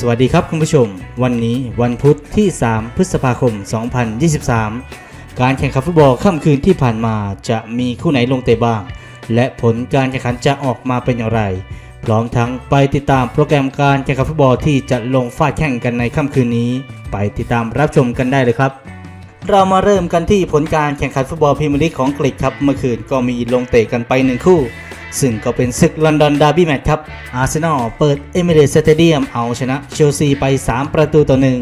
สวัสดีครับคุณผู้ชม วันนี้วันพุธที่ 3 พฤษภาคม 2023 การแข่งขันฟุตบอลค่ำคืนที่ผ่านมาจะมีคู่ไหนลงเตะบ้าง และผลการแข่งขันจะออกมาเป็นอย่างไร พร้อมทั้งไปติดตามโปรแกรมการแข่งขันฟุตบอลที่จะลงฟาดแข่งกันในค่ำคืนนี้ ไปติดตามรับชมกันได้เลยครับ เรามาเริ่มกันที่ผลการแข่งขันฟุตบอลพรีเมียร์ลีกของอังกฤษครับเมื่อคืนก็มีลงเตะกันไปหนึ่งคู่ ซึ่งก็เป็นศึกลอนดอนดาร์บี้แมตช์ครับ อาร์เซนอลเปิดเอมิเรตสเตเดียมเอาชนะเชลซีไป 3 ประตูต่อหนึ่ง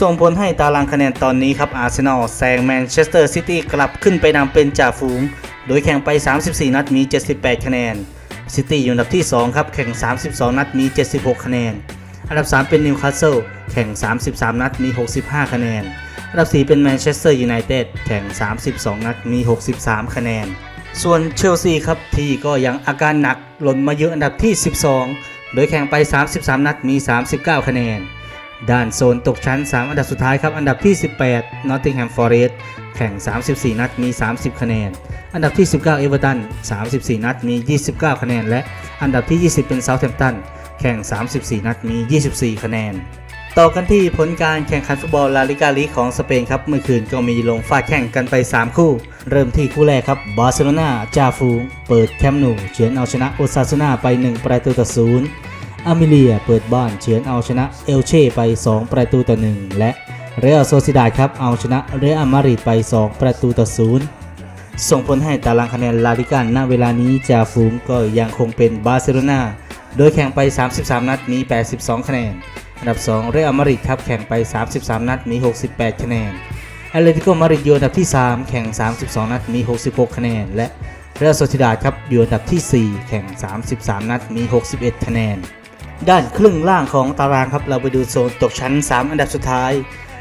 ส่งผลให้ตารางคะแนนตอนนี้ครับอาร์เซนอลแซงแมนเชสเตอร์ซิตี้กลับขึ้นไปนำเป็นจ่าฝูง โดยแข่งไป 34 นัดมี 78 คะแนนซิตี้อยู่อันดับที่ 2 ครับ แข่ง 32 นัดมี 76 คะแนน อันดับ 3 เป็นนิวคาสเซิลแข่ง 33 นัดมี 65 คะแนน อันดับ 4 เป็นแมนเชสเตอร์ยูไนเต็ดแข่ง 32 นัดมี 63 คะแนน ส่วนเชลซีครับที่ก็ยังอาการหนักหล่นมาเยอะอันดับที่ 12 โดยแข่งไป 33 นัดมี 39 คะแนน ด้านโซนตกชั้น 3 อันดับสุดท้ายครับ อันดับที่ 18 Nottingham Forest แข่ง 34 นัดมี 30 คะแนน อันดับที่ 19 Everton 34 นัดมี 29 คะแนน และอันดับที่ 20 เป็น Southampton แข่ง 34 นัดมี 24 คะแนน ต่อกันที่ผลการแข่งขันฟุตบอลลาลิกาลีของสเปนครับ เมื่อคืนก็มีลงฟาดแข่งกันไป 3 คู่ เริ่มที่คู่แรกครับบาร์เซโลนาจ่าฟูงเปิดแคมป์นูเฉือนเอาชนะโอซาซูนาไป 1 ประตูต่อศูนย์อามิเลียเปิดบ้านเฉือนเอาชนะเอลเช่ไป 2 ประตูต่อ 1 และเรอัลโซซิดาดครับเอาชนะเรอัลมาดริดไป 2 ประตูต่อศูนย์ส่งผลให้ตารางคะแนนลาลิกาณเวลานี้จ่าฟูงก็ยังคงเป็นบาร์เซโลนาโดยแข่งไป 33 นัดมี 82 คะแนน อันดับ 2 เรอัลมาดริดครับแข่งไป 33 นัดมี 68 คะแนนแอตเลติโกมาดริดอยู่อันดับที่ 3 แข่ง 32 นัดมี 66 คะแนน และเรอัลโซซิดาดครับอยู่อันดับที่ 4 แข่ง 33 นัดมี 61 คะแนน ด้านครึ่งล่างของตารางครับเราไปดูโซนตกชั้น 3 อันดับสุดท้าย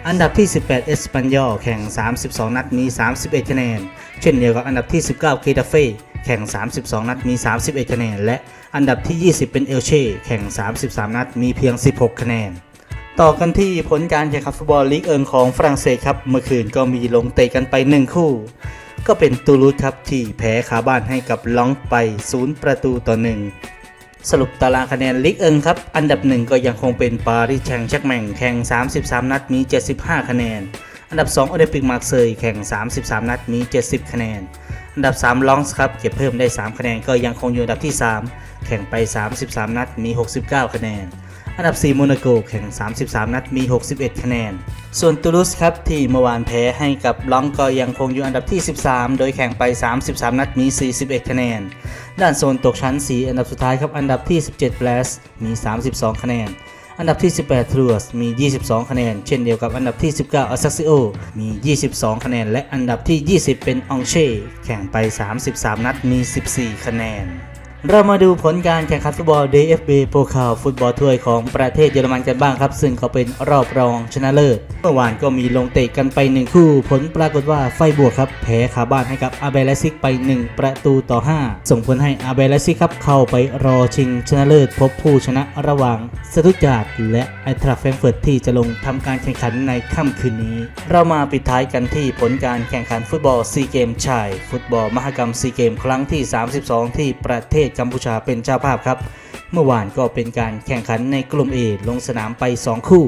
อันดับที่ 18 เอสปันยอแข่ง 32 นัดมี 31 คะแนน เช่นเดียวกับอันดับที่ 19เกตาเฟ่ แข่ง 32 นัดมี 31 คะแนน และอันดับที่ 20 เป็นเอลเช่แข่ง 33 นัดมีเพียง 16 คะแนน ต่อกันที่ผลการแข่งขันฟุตบอลลีกเอิงของฝรั่งเศสครับ เมื่อคืนก็มีลงเตะกันไป 1 คู่ ก็เป็นตูลูสครับที่แพ้คาบ้านให้กับลองไป 0 ประตูต่อ 1สรุปตารางคะแนนลีกเอิงครับ อันดับ 1 ก็ยังคงเป็นปารีสแชงชักแมงแข่ง 33 นัดมี 75 คะแนน อันดับ 2 โอลิมปิกมาร์เซยแข่ง 33 นัดมี 70 คะแนน อันดับ 3 ลองส์ครับเก็บเพิ่มได้ 3 คะแนนก็ยังคงอยู่อันดับที่ 3 แข่งไป 33 นัดมี 69 คะแนน อันดับ 4 โมนาโกแข่ง 33 นัดมี 61 คะแนน ส่วนตูลูสครับที่เมื่อวานแพ้ให้กับลองก็ยังคงอยู่อันดับที่ 13 โดยแข่งไป 33 นัดมี 41 คะแนน ด้านโซนตกชั้น 4 อันดับสุดท้ายครับอันดับที่ 17 b l a s มี 32 คะแนน อันดับที่ 18ทรูสมี 22 คะแนน เช่นเดียวกับอันดับที่ 19 a s ซั s ซิโอมี 22 คะแนน และอันดับที่ 20 เป็นองเช่ แข่งไป 33 นัดมี 14 คะแนน เรามาดูผลการแข่งขันฟุตบอล DFB โปรคาลฟุตบอลถ้วยของประเทศเยอรมันกันบ้างครับ ซึ่งก็เป็นรอบรองชนะเลิศเมื่อวานก็มีลงเตะกันไป 1 คู่ ผลปรากฏว่าไฟบวกครับ แพ้คาบ้านให้กับอาเบลซิกไป 1 ประตูต่อ 5 ส่งผลให้อาเบลซิกครับเข้าไปรอชิงชนะเลิศพบผู้ชนะระหว่างสตุตการ์ดและไอทราฟรงก์เฟิร์ตที่จะลงทำการแข่งขันในค่ำคืนนี้ เรามาปิดท้ายกันที่ผลการแข่งขันฟุตบอลซีเกมชาย ฟุตบอลมหกรรมซีเกมครั้งที่ 32 ที่ประเทศกัมพูชาเป็นเจ้าภาพครับ เมื่อวานก็เป็นการแข่งขันในกลุ่ม A ลงสนามไป 2 คู่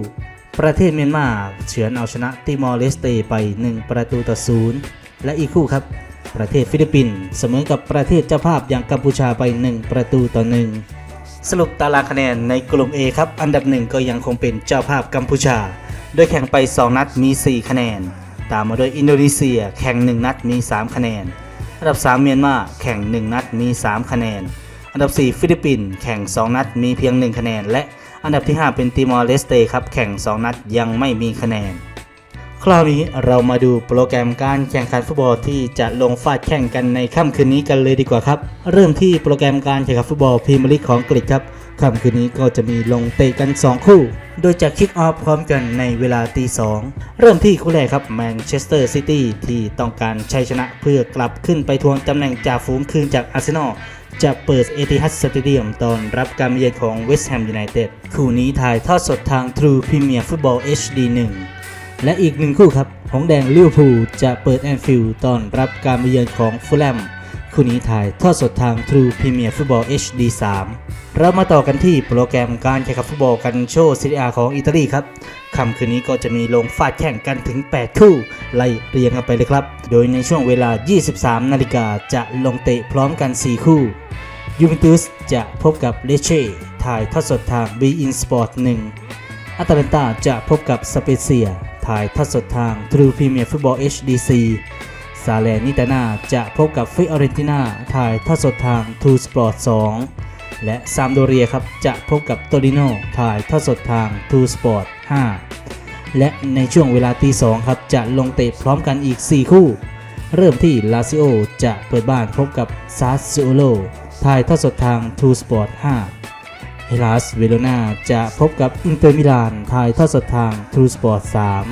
ประเทศเมียนมาเฉือนเอาชนะติมอร์เลสเตไป 1 ประตูต่อศูนย์และอีกคู่ครับ ประเทศฟิลิปปินส์เสมอกับประเทศเจ้าภาพอย่างกัมพูชาไป 1 ประตูต่อ1สรุปตารางคะแนนในกลุ่ม A ครับ อันดับหนึ่งก็ยังคงเป็นเจ้าภาพกัมพูชา โดยแข่งไป 2 นัดมี 4 คะแนน ตามมาด้วยอินโดนีเซียแข่ง 1 นัดมี 3 คะแนน อันดับ 3 เมียนมาแข่ง 1 นัดมี 3 คะแนน อันดับ 4 ฟิลิปปินส์แข่ง 2 นัดมีเพียง 1 คะแนน และอันดับที่ 5 เป็นติมอร์เลสเตครับแข่ง 2 นัดยังไม่มีคะแนน คราวนี้เรามาดูโปรแกรมการแข่งขันฟุตบอลที่จะลงฟาดแข่งกันในค่ำคืนนี้กันเลยดีกว่าครับ เริ่มที่โปรแกรมการแข่งขันฟุตบอลพรีเมียร์ลีกของอังกฤษครับค่ำคืนนี้ก็จะมีลงเตะกัน 2 คู่ โดยจะคิกออฟพร้อมกันในเวลาตีสองเริ่มที่คู่แรกครับแมนเชสเตอร์ซิตี้ที่ต้องการชัยชนะเพื่อกลับขึ้นไปทวงตำแหน่งจ่าฝูงคืนจากอาร์เซนอลจะเปิดเอติฮัดสเตเดียมตอนรับการมาเยือนของเวสต์แฮมยูไนเต็ดคู่นี้ถ่ายทอดสดทาง True Premier Football HD 1 และอีกหนึ่งคู่ครับหงแดงลิเวอร์พูลจะเปิดแอนฟิลด์ตอนรับการมาเยือนของฟูลแลมคู่นี้ถ่ายทอดสดทาง True Premier Football HD 3 เรามาต่อกันที่โปรแกรมการแข่งขันฟุตบอลกันโชว์ซีรีอาของอิตาลีครับค่ำคืนนี้ก็จะมีลงฟาดแข่งกันถึง 8 คู่ ไล่เรียงกันไปเลยครับ โดยในช่วงเวลา 23 นาฬิกาจะลงเตะพร้อมกัน 4 คู่ยูเวนตุสจะพบกับเลเช่ถ่ายทอดสดทาง b i n Sport 1อัตแลนตาจะพบกับสเปเซีย ถ่ายทอดสดทาง True Premier Football HDC ซาเลนิตานาจะพบกับฟิออเรนตินาถ่ายทอดสดทาง True Sport 2 และซามโดเรียครับจะพบกับโตริโนถ่ายทอดสดทาง True Sport 5 และในช่วงเวลาตี2ครับจะลงเตะพร้อมกันอีก 4 คู่ เริ่มที่ลาซิโอจะเปิดบ้านพบกับซาซิโอโลถ่ายทอดสดทาง True Sport 5 เฮลาสเวโรนาจะพบกับอินเตอร์มิลานถ่ายทอดสดทาง True Sport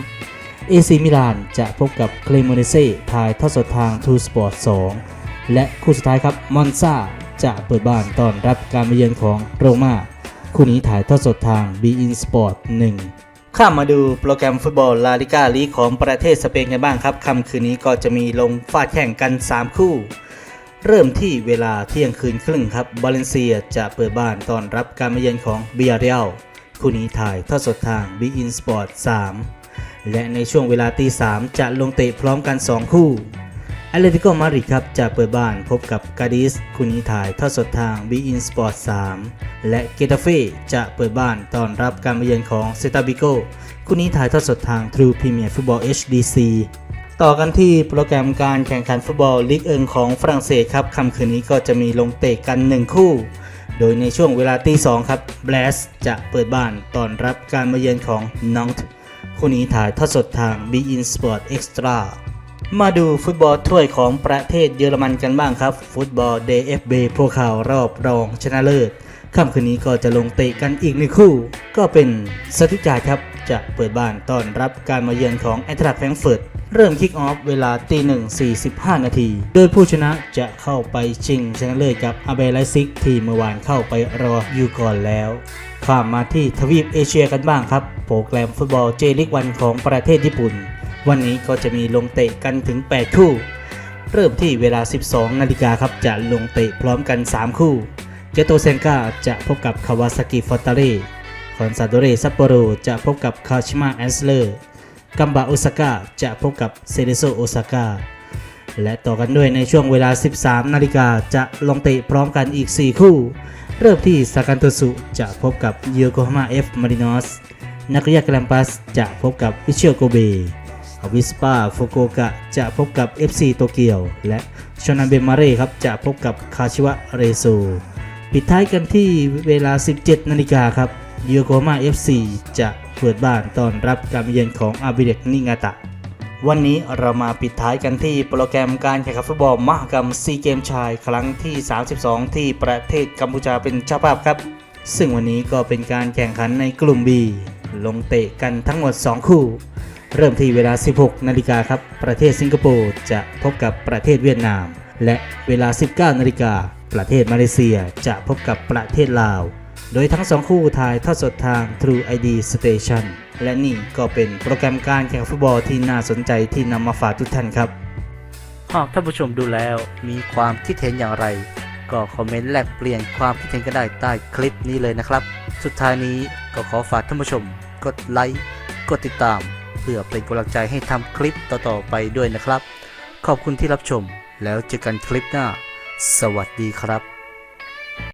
3เอซีมิลานจะพบกับเคลโมเนเซ่ถ่ายทอดสดทาง True Sport 2และคู่สุดท้ายครับมอนซาจะเปิดบ้านต้อนรับการมาเยือนของโรมาคู่นี้ถ่ายทอดสดทาง b i n Sport 1ข้ามาดูโปรแกรมฟุตบอลลาลิกาลีของประเทศสเปนกันบ้างครับ ค่ำคืนนี้ก็จะมีลงฟาดแข่งกัน 3 คู่ เริ่มที่เวลาเที่ยงคืนครึ่งครับ บาเลนเซียจะเปิดบ้านต้อนรับการมาเยือนของเบียเรียลคู่นี้ถ่ายทอดสดทาง b i n Sport 3 และในช่วงเวลาตี3จะลงเตะพร้อมกัน 2 คู่แอตเลติโกมาดริดครับจะเปิดบ้านพบกับกาดิสคู่นี้ถ่ายทอดสดทาง b i n Sport 3 และเกตาเฟ่จะเปิดบ้านต้อนรับการมาเยือนของเซตาบิโกคู่นี้ถ่ายทอดสดทาง True Premier Football HDC ต่อกันที่โปรแกรมการแข่งขันฟุตบอลลีกเอิงของฝรั่งเศสครับค่ำคืนนี้ก็จะมีลงเตะกัน 1 คู่ โดยในช่วงเวลาตีสองครับแบลสจะเปิดบ้านต้อนรับการมาเยือนของนองต์คู่นี้ถ่ายทอดสดทาง b i n Sport Extra มาดูฟุตบอลถ้วยของประเทศเยอรมันกันบ้างครับ ฟุตบอล DFB พวกข่าวรอบรองชนะเลิศค่ำคืนนี้ก็จะลงเตะกันอีกหนึ่งคู่ ก็เป็นสตุตการ์ดครับจะเปิดบ้านต้อนรับการมาเยือนของแอนทรัคแฟรงเฟิร์ต เริ่มคิกออฟเวลาตีหนึ่ง45 นาที โดยผู้ชนะจะเข้าไปชิงชนะเลิศกับอาเบไลซิกที่เมื่อวานเข้าไปรออยู่ก่อนแล้ว ข้ามมาที่ทวีปเอเชียกันบ้างครับ โปรแกรมฟุตบอลเจลิกวันของประเทศญี่ปุ่น วันนี้ก็จะมีลงเตะกันถึง 8 คู่ เริ่มที่เวลา 12 นาฬิกาครับจะลงเตะพร้อมกัน 3 คู่ เจโตเซนกาจะพบกับคาวาซากิฟอตตาร่คอนซาโดเรซัปโปโรจะพบกับคาชิมะแอนสเลอร์ กัมบะโอซาก้าจะพบกับเซเรโซโอซาก้าและต่อกันด้วยในช่วงเวลา 13 นาฬิกาจะลงเตะพร้อมกันอีก 4 คู่ เริ่มที่ซากันโตสุจะพบกับโยโกฮาม่าเอฟมารินอสนักเรียกแกรมปัสจะพบกับวิเชียโกเบอวิสปาฟุกุโอกะจะพบกับ FC โตเกียว และชอนันเบมาเร่ครับจะพบกับคาชิวะเรโซปิดท้ายกันที่เวลา 17 นาฬิกาครับ ยูโกฮาม่า FC จะเปิดบ้านต้อนรับการมเยือนของอาบิเดกนิงาตะ วันนี้เรามาปิดท้ายกันที่โปรแกรมการแข่งขันฟุตบอลมหกรรมซีเกมชายครั้งที่ 32 ที่ประเทศกัมพูชาเป็นเจ้าภาพครับ ซึ่งวันนี้ก็เป็นการแข่งขันในกลุ่ม B ลงเตะกันทั้งหมด 2 คู่ เริ่มที่เวลา 16 นาฬิกาครับ ประเทศสิงคโปร์จะพบกับประเทศเวียดนาม และเวลา 19 นาฬิกาประเทศมาเลเซียจะพบกับประเทศลาว โดยทั้งสองคู่ถ่ายทอดสดทาง True ID Station และนี่ก็เป็นโปรแกรมการแข่งฟุตบอลที่น่าสนใจที่นำมาฝากทุกท่านครับ หากท่านผู้ชมดูแล้วมีความคิดเห็นอย่างไร ก็คอมเมนต์แลกเปลี่ยนความคิดเห็นกันได้ใต้คลิปนี้เลยนะครับ สุดท้ายนี้ก็ขอฝากท่านผู้ชม กดไลค์กดติดตาม เพื่อเป็นกำลังใจให้ทำคลิปต่อๆไปด้วยนะครับ ขอบคุณที่รับชมแล้วเจอกันคลิปหน้า สวัสดีครับ